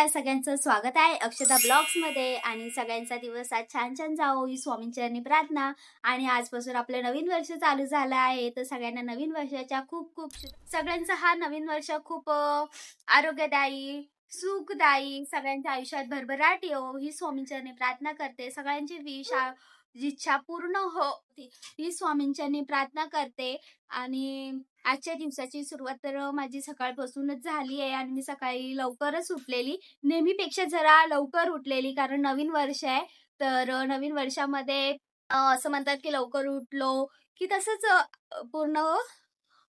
नमस्कार सगळ्यांचं स्वागत आहे अक्षता ब्लॉग्समध्ये आणि सगळ्यांचा दिवस आज छान छान जावो. ही स्वामींचरणी प्रार्थना. आणि आजपासून आपलं नवीन वर्ष चालू झालं आहे. तर सगळ्यांना नवीन वर्षाच्या खूप खूप सगळ्यांचा हा नवीन वर्ष खूप आरोग्यदायी सुखदायी सगळ्यांच्या आयुष्यात भरभराट येऊ ही स्वामींचरणी प्रार्थना करते. सगळ्यांची विश इच्छा पूर्ण हो ही स्वामींचरणी प्रार्थना करते. आणि आजच्या दिवसाची सुरुवात तर माझी सकाळपासूनच झाली आहे आणि मी सकाळी लवकरच उठलेली. नेहमीपेक्षा जरा लवकर उठलेली कारण नवीन वर्ष आहे. तर नवीन वर्षामध्ये असं म्हणतात की लवकर उठलो की तसंच पूर्ण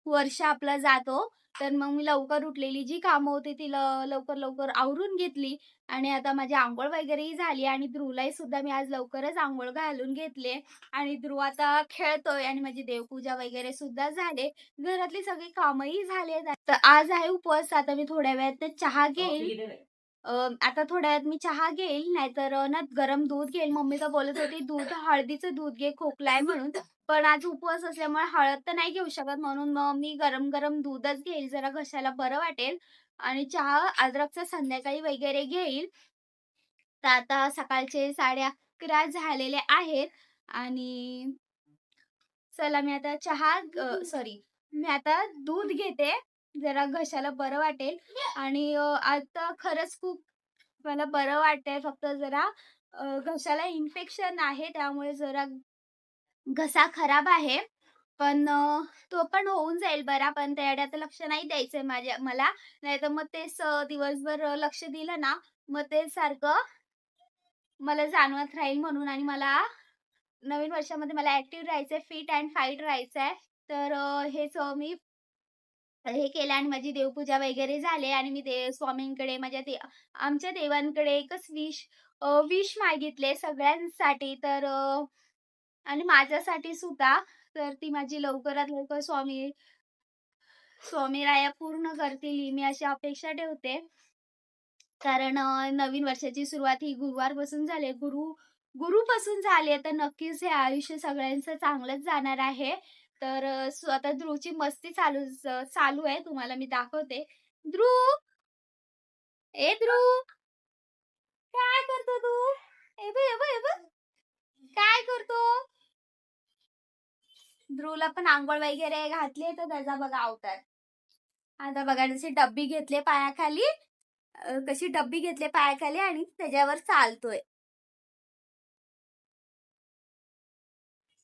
वर्ष आपला जातो. तर मग मी लवकर उठलेली जी कामं होती ती लवकर लवकर आवरून घेतली आणि आता माझी आंघोळ वगैरेही झाली आणि ध्रुवलाही सुद्धा मी आज लवकरच आंघोळ घालून घेतले आणि ध्रुव आता खेळतोय आणि माझी देवपूजा वगैरे सुद्धा झाले. घरातली सगळी कामही झाले तर आज आहे उपवास आता मी थोड्या वेळात चहा घेईल. अं, आता थोड्या वेळात मी चहा घेईल नाहीतर ना गरम दूध घेईल. मम्मी तर बोलत होती दूध हळदीचं दूध घे खोकलाय म्हणून. पण आज उपवास असल्यामुळे हळद तर नाही घेऊ शकत. म्हणून मग मी गरम गरम दूधच घेईल. जरा घशाला बरं वाटेल. आणि चहा अद्रकचा संध्याकाळी वगैरे घेईल. तर आता सकाळचे साडे अकरा झालेले आहेत. आणि चला मी आता चहा सॉरी मी आता दूध घेते. जरा घशाला बरं वाटेल. आणि आता खरंच खूप मला बरं वाटतंय. फक्त जरा घशाला इन्फेक्शन आहे. त्यामुळे जरा घसा खराब आहे पण तो पण होऊन जाईल बरा पण त्याकडे आता लक्ष नाही द्यायचंय माझ्या मला. नाही तर मग तेच दिवसभर लक्ष दिलं ना मग ते सारखं मला जाणवत राहील म्हणून आणि मला नवीन वर्षामध्ये मला ऍक्टिव्ह राहायचंय फिट अँड फाईट राहायचंय. तर हेच मी हे केलं आणि माझी देवपूजा वगैरे झाले आणि मी देव स्वामींकडे माझ्या दे आमच्या देवांकडे एकच विश विश मागितले सगळ्यांसाठी. तर आणि माझ्यासाठी सुद्धा तर ती माझी लवकरात लवकर स्वामी स्वामीराया पूर्ण करतील ही मी अशी अपेक्षा ठेवते. कारण नवीन वर्षाची सुरुवात ही गुरुवारपासून झाली. गुरु गुरुपासून झाली तर नक्कीच हे आयुष्य सगळ्यांचं चांगलंच जाणार आहे. तर आता ध्रुवची मस्ती चालू चालू आहे तुम्हाला मी दाखवते. ध्रुव! ए ध्रुव! काय करतो तू? ए बघ. काय करतो? ध्रुवला पण आंघोळ वगैरे घातली तर त्याचा बघा अवतार. आता बघा जशी डब्बी घेतले पायाखाली कशी डब्बी घेतले पायाखाली आणि त्याच्यावर चालतोय.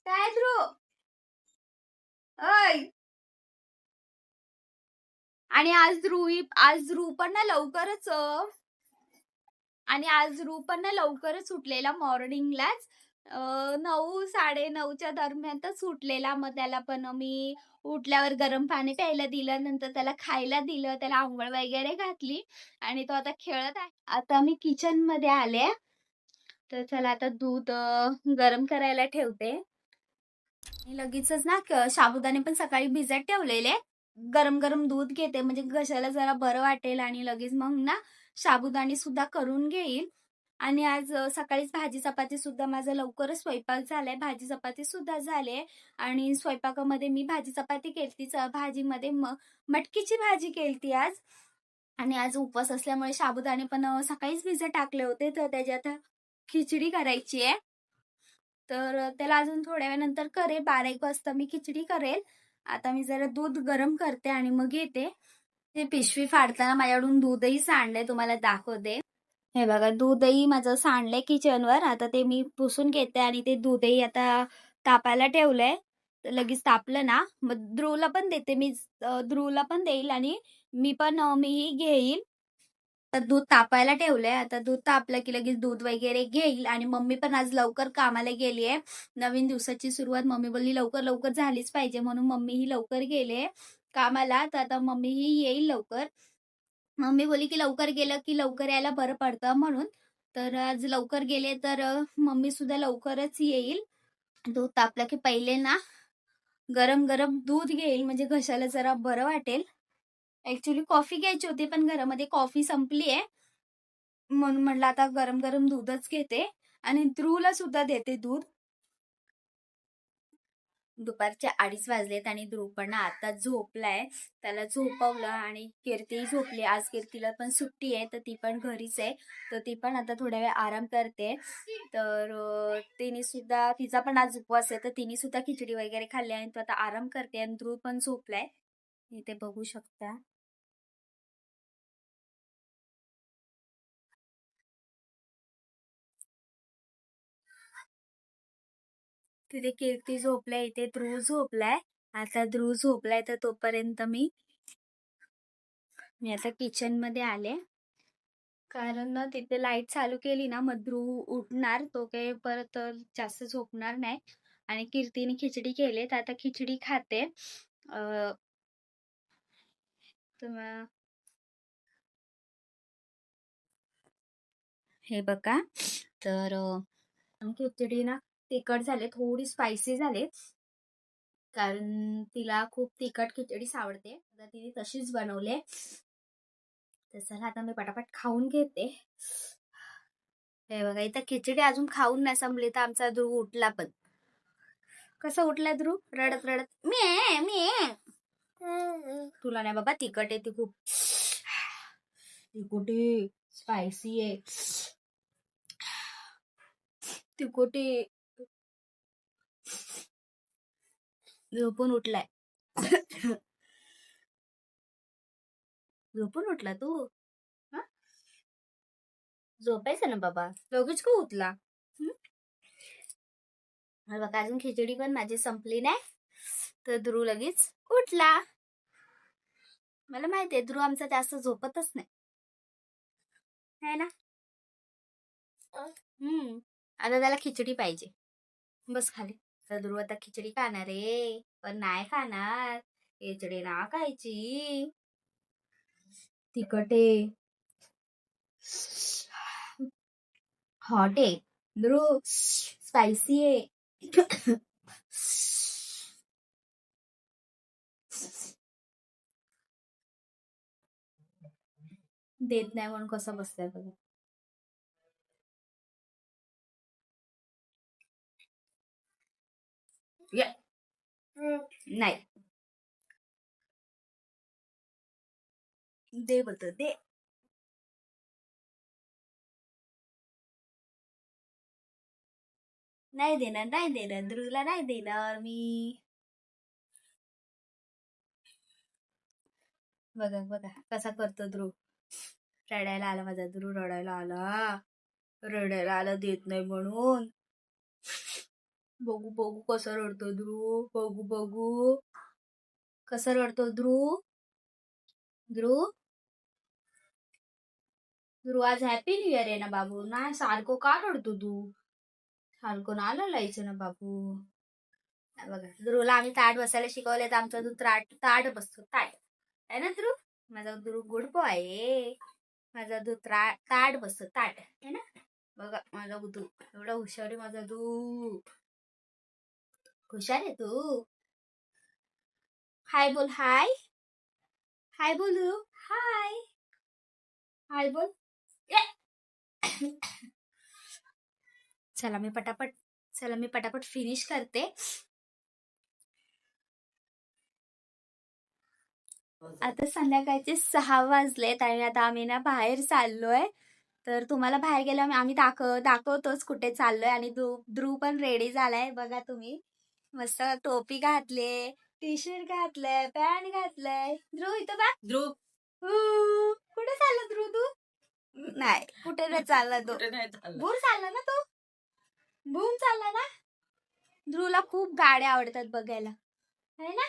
काय ध्रुव? अय आणि आज ध्रुवी आज ध्रुव पण ना लवकरच आणि आज ध्रुव पण ना लवकरच सुटलेला मॉर्निंगलाच नऊ साडे नऊच्या दरम्यानच उठलेला. मग त्याला पण मी उठल्यावर गरम पाणी प्यायला दिलं. नंतर त्याला खायला दिलं. त्याला आंघोळ वगैरे घातली. आणि तो आता खेळत आहे. आता मी किचनमध्ये आले तर चला आता दूध अ, गरम करायला ठेवते. आणि लगेचच ना क- साबुदाणे पण सकाळी भिजत ठेवलेले. गरम गरम दूध घेते. म्हणजे घशाला जरा बरं वाटेल आणि लगेच मग ना साबुदाणे सुद्धा करून घेईल. आणि आज सकाळीच भाजी चपाती सुद्धा माझा लवकरच स्वयंपाक झालाय. भाजी चपाती सुद्धा झाले आणि स्वयंपाकामध्ये मी भाजी चपाती केलती च- भाजीमध्ये म मटकीची भाजी केलती आज. आणि आज उपवास असल्यामुळे साबुदाणे पण सकाळीच भिजत टाकले होते. तर त्याच्यात खिचडी करायची आहे. तर त्याला अजून थोड्या वेळानंतर करेल. बारा एक वाजता मी खिचडी करेल. आता मी जरा दूध गरम करते आणि मग येते. ते पिशवी फाडताना माझ्याकडून दूधही सांडलंय. तुम्हाला दाखवते. हे बघा दूधही माझं सांडलंय किचनवर. आता ते मी पुसून घेते आणि ते दूधही आता तापायला ठेवलंय. लगेच तापलं ना मग ध्रुवला पण देते मी. ध्रुवला पण देईल आणि मी पण मीही घेईल. तर दूध तापायला ठेवलंय. आता दूध तापलं की लगेच दूध वगैरे घेईल आणि मम्मी पण आज लवकर कामाला गेली आहे नवीन दिवसाची सुरुवात मम्मी बोलली लवकर लवकर झालीच पाहिजे. म्हणून मम्मी ही लवकर गेले कामाला. तर आता मम्मी ही येईल लवकर. मम्मी बोलली की लवकर गेलं की लवकर यायला बरं पडतं म्हणून. तर आज लवकर गेले तर मम्मी सुद्धा लवकरच येईल. दूध तापलं की पहिले ना गरम गरम दूध घेईल म्हणजे घशाला जरा बरं वाटेल. ऍक्च्युली कॉफी घ्यायची होती पण घरामध्ये कॉफी संपली आहे. म्हणून म्हणलं आता गरम गरम दूधच घेते. आणि ध्रुवला सुद्धा देते दूध. दुपारचे अडीच वाजलेत आणि ध्रुव पण आता झोपलाय. त्याला झोपवलं आणि कीर्ती झोपली. आज कीर्तीला पण सुट्टी आहे तर ती पण घरीच आहे. तर ती पण आता थोड्या वेळ आराम करते. तर तिने सुद्धा तिचा पण आज उपवास आहे तर तिने सुद्धा खिचडी वगैरे खाल्ली आणि तो आता आराम करते आणि ध्रुव पण झोपलाय. इथे बघू शकता. तिथे कीर्ती झोपलाय इथे ध्रुव झोपलाय. आता ध्रुव झोपलाय तर तोपर्यंत मी मी आता किचनमध्ये आले. कारण ना तिथे लाइट चालू केली ना मग ध्रुव उठणार. तो काही परत जास्त झोपणार नाही. आणि कीर्तीने खिचडी केली. तर आता खिचडी खाते. अं, तर हे बघा. तर खिचडी ना तिखट झाले थोडी स्पायसी झाले. कारण तिला खूप तिखट खिचडीच आवडते. तर तिने तशीच बनवले. तर चला आता मी पटापट खाऊन घेते. हे बघा इथं खिचडी अजून खाऊन नाही संपली तर आमचा ध्रुव उठला पण. कसा उठला ध्रुव? रडत रडत मी मी तुला नाही बाबा तिखट आहे ती खूप तिकोटी स्पायसी आहे. तिकोटी आहे झोपून उठलाय. झोपून उठला तू? झोपायचं ना बाबा. लगेच का उठला. बघा अजून खिचडी पण माझी संपली नाही. तर ध्रुव लगेच उठला. मला माहितीये ध्रुव आमचा जास्त झोपतच नाही. ना? हम्म आता त्याला खिचडी पाहिजे. बस खाली. तर ध्रुव आता खिचडी खाणार आहे पण नाही खाणार. खिचडी ना खायची. तिखट आहे. हॉट आहे. ध्रुव स्पायसी आहे. देत नाही म्हणून कसं बसतंय बघा. ये. नाही दे बोलतो दे नाही देणार नाही देणार ध्रुवला नाही देणार मी बघा बघा कसा करतो ध्रुव रडायला आला माझा ध्रुव रडायला आला रडायला आला देत नाही म्हणून बघू बघू कसं रडतो ध्रुव. बघू बघू. कसं रडतो ध्रुव? ध्रुव? ध्रुव आज हॅपी न्यू इयर आहे ना बाबू? नाही सारखं का रडतो तू? सारखं ना लायचं ना बाबू? बघा. ध्रुवला आम्ही ताट बसायला शिकवले तर आमचा तू ताट ताट बसतो ताट. आहे ना ध्रुव? माझा ध्रुव गुडपो आहे. माझा दूध त्रा- ताट बसतो ताट. आहे ना? बघा माझा दूध एवढा हुशार आहे माझा दूध हुशार आहे तू. हाय बोल हाय. हाय बोलू हाय. हाय बोल. चला मी पटापट चला मी पटापट फिनिश करते. आता संध्याकाळचे सहा वाजलेत आणि आता आम्ही ना बाहेर चाललोय. तर तुम्हाला बाहेर गेलो आम्ही दाखव दाखवतोच कुठे चाललोय आणि ध्रुव ध्रुव पण रेडी झालाय. बघा तुम्ही. मस्त टोपी घातले टी शर्ट घातलंय पॅन्ट घातलंय. ध्रुव इथं बा ध्रुव. कुठे चालला ध्रुव तू? नाही कुठे नाही चालला तो. कुठे नाही चालला. भूर चालला ना तो? भूम चालला ना? ध्रुवला खूप गाड्या आवडतात बघायला. है ना?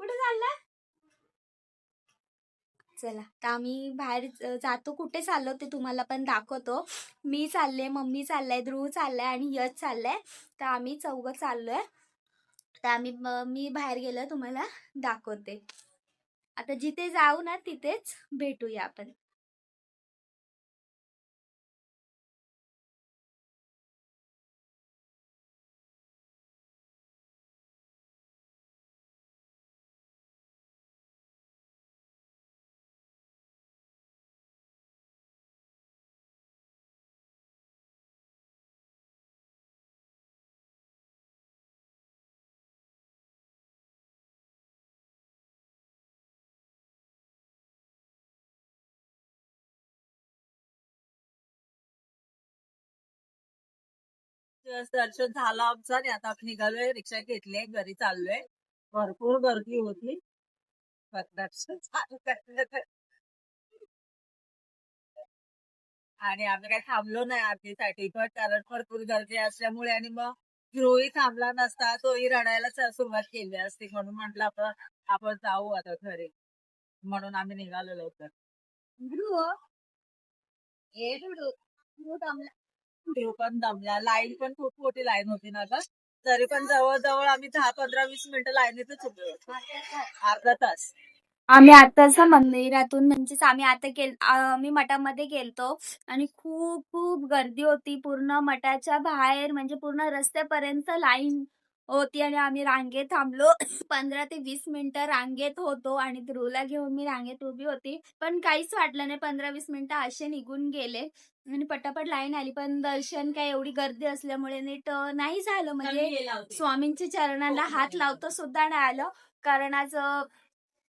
कुठे चालला? चला तर आम्ही बाहेर ज- जातो. कुठे चाललो ते तुम्हाला पण दाखवतो. मी चालले मम्मी चाललाय ध्रुव चाललाय आणि यश चाललाय. तर आम्ही चौघं चाललोय. तर आम्ही मी बाहेर गेलो तुम्हाला दाखवते. आता जिथे जाऊ ना तिथेच भेटूया आपण. दर्शन झालं आमचं आणि आता आपण निघालोय रिक्षा घेतली घरी चाललोय. भरपूर गर्दी होती. दर्शन आणि आम्ही काही थांबलो नाही आरतीसाठी पण कारण भरपूर गर्दी असल्यामुळे आणि मग ध्रुवही थांबला नसता तोही रडायला सुरुवात केली असती. म्हणून म्हटलं आपण आपण जाऊ आता घरी. म्हणून आम्ही निघालो लवकर. ध्रुव ए ध्रुव ध्रुव देव पण दमला. लाईन पण खूप मोठी लाईन होती ना ग. तरी पण जवळजवळ आम्ही दहा पंधरा वीस मिनिटं लाईनीतच उभे होतो. अर्धा तास. आम्ही आताच मंदिरातून म्हणजेच आम्ही आता गेल आम्ही मठामध्ये गेलतो आणि खूप खूप गर्दी होती. पूर्ण मठाच्या बाहेर म्हणजे पूर्ण रस्त्यापर्यंत लाईन होती आणि आम्ही रांगेत थांबलो. पंधरा ते वीस मिनिटं रांगेत होतो आणि ध्रुवला घेऊन मी रांगेत उभी होती. पण काहीच वाटलं नाही. पंधरा वीस मिनिटं असे निघून गेले. आणि पटापट लाईन आली पण दर्शन काय एवढी गर्दी असल्यामुळे नीट नाही झालं. म्हणजे स्वामींच्या चरणाला हात लावतो सुद्धा नाही आलं. कारण आज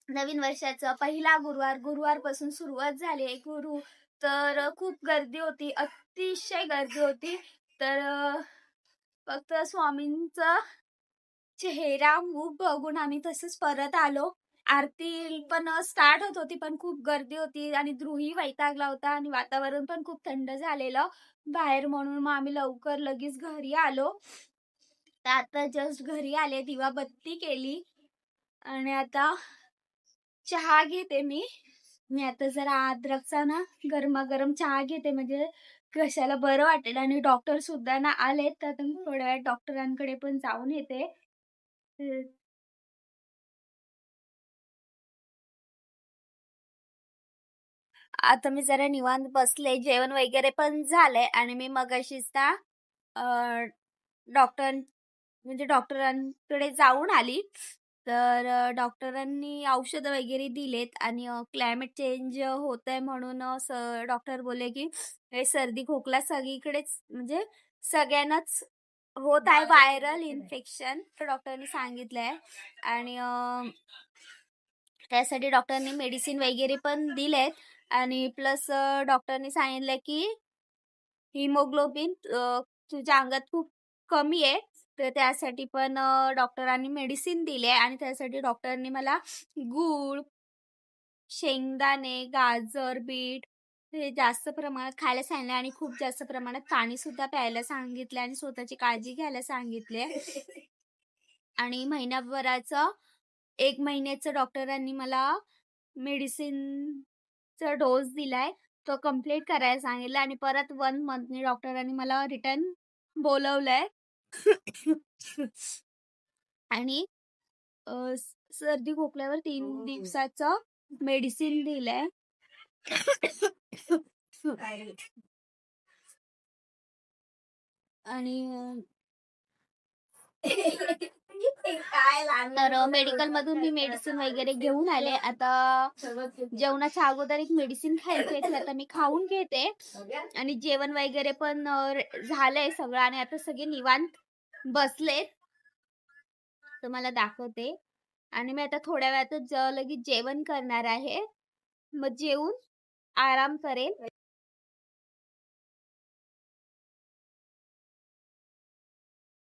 नवीन वर्षाचं पहिला गुरुवार गुरुवारपासून सुरुवात झाली आहे गुरु. तर खूप गर्दी होती अतिशय गर्दी होती. तर फक्त स्वामींचा चेहरा मुख बघून आम्ही तसंच परत आलो. आरती पण स्टार्ट होत होती पण खूप गर्दी होती आणि ध्रुही वैतागला होता आणि वातावरण पण खूप थंड झालेलं बाहेर म्हणून मग आम्ही लवकर लगेच घरी आलो. तर आता जस्ट घरी आले दिवा बत्ती केली आणि आता चहा घेते मी. मी आता जरा अद्रकचा ना गरमागरम चहा घेते म्हणजे कशाला बरं वाटेल आणि डॉक्टर सुद्धा ना आलेत तर थोड्या वेळात डॉक्टरांकडे पण जाऊन येते. आता मी जरा निवांत बसले जेवण वगैरे पण झालंय आणि मी मगाशीच ना अं, डॉक्टर म्हणजे डॉक्टरांकडे जाऊन आली. तर डॉक्टरांनी औषधं वगैरे दिलेत आणि क्लायमेट चेंज होत आहे म्हणून डॉक्टर बोलले की हे सर्दी खोकला सगळीकडेच म्हणजे सगळ्यांनाच होत आहे व्हायरल इन्फेक्शन तर डॉक्टरनी सांगितलंय. आणि अं, त्यासाठी डॉक्टरनी मेडिसिन वगैरे पण दिलेत. आणि प्लस डॉक्टरनी सांगितलं की हिमोग्लोबिन तुझ्या अंगात खूप कमी आहे. तर त्यासाठी पण डॉक्टरांनी मेडिसिन दिली आहे आणि त्यासाठी डॉक्टरनी मला गूळ शेंगदाणे गाजर बीट हे जास्त प्रमाणात खायला सांगितले आणि खूप जास्त प्रमाणात पाणी सुद्धा प्यायला सांगितले आणि स्वतःची काळजी घ्यायला सांगितले आणि महिन्याभराचं एक महिन्याचं डॉक्टरांनी मला मेडिसिन मेडिसिनचा डोस दिलाय तो कंप्लीट करायला सांगितलं आणि परत वन मंथने डॉक्टरांनी मला रिटर्न बोलवलंय आणि सर्दी खोकल्यावर तीन हो. दिवसाचं मेडिसिन दिलंय आणि तर मेडिकल मधून मी मेडिसिन वगैरे घेऊन आले. आता जेवणाच्या अगोदर एक मेडिसिन खायची आता मी खाऊन घेते. आणि जेवण वगैरे पण झालंय सगळं आणि आता सगळे निवांत बसलेत. तुम्हाला दाखवते. आणि मी आता थोड्या वेळातच लगेच जेवण करणार आहे. मग जेवून आराम करेल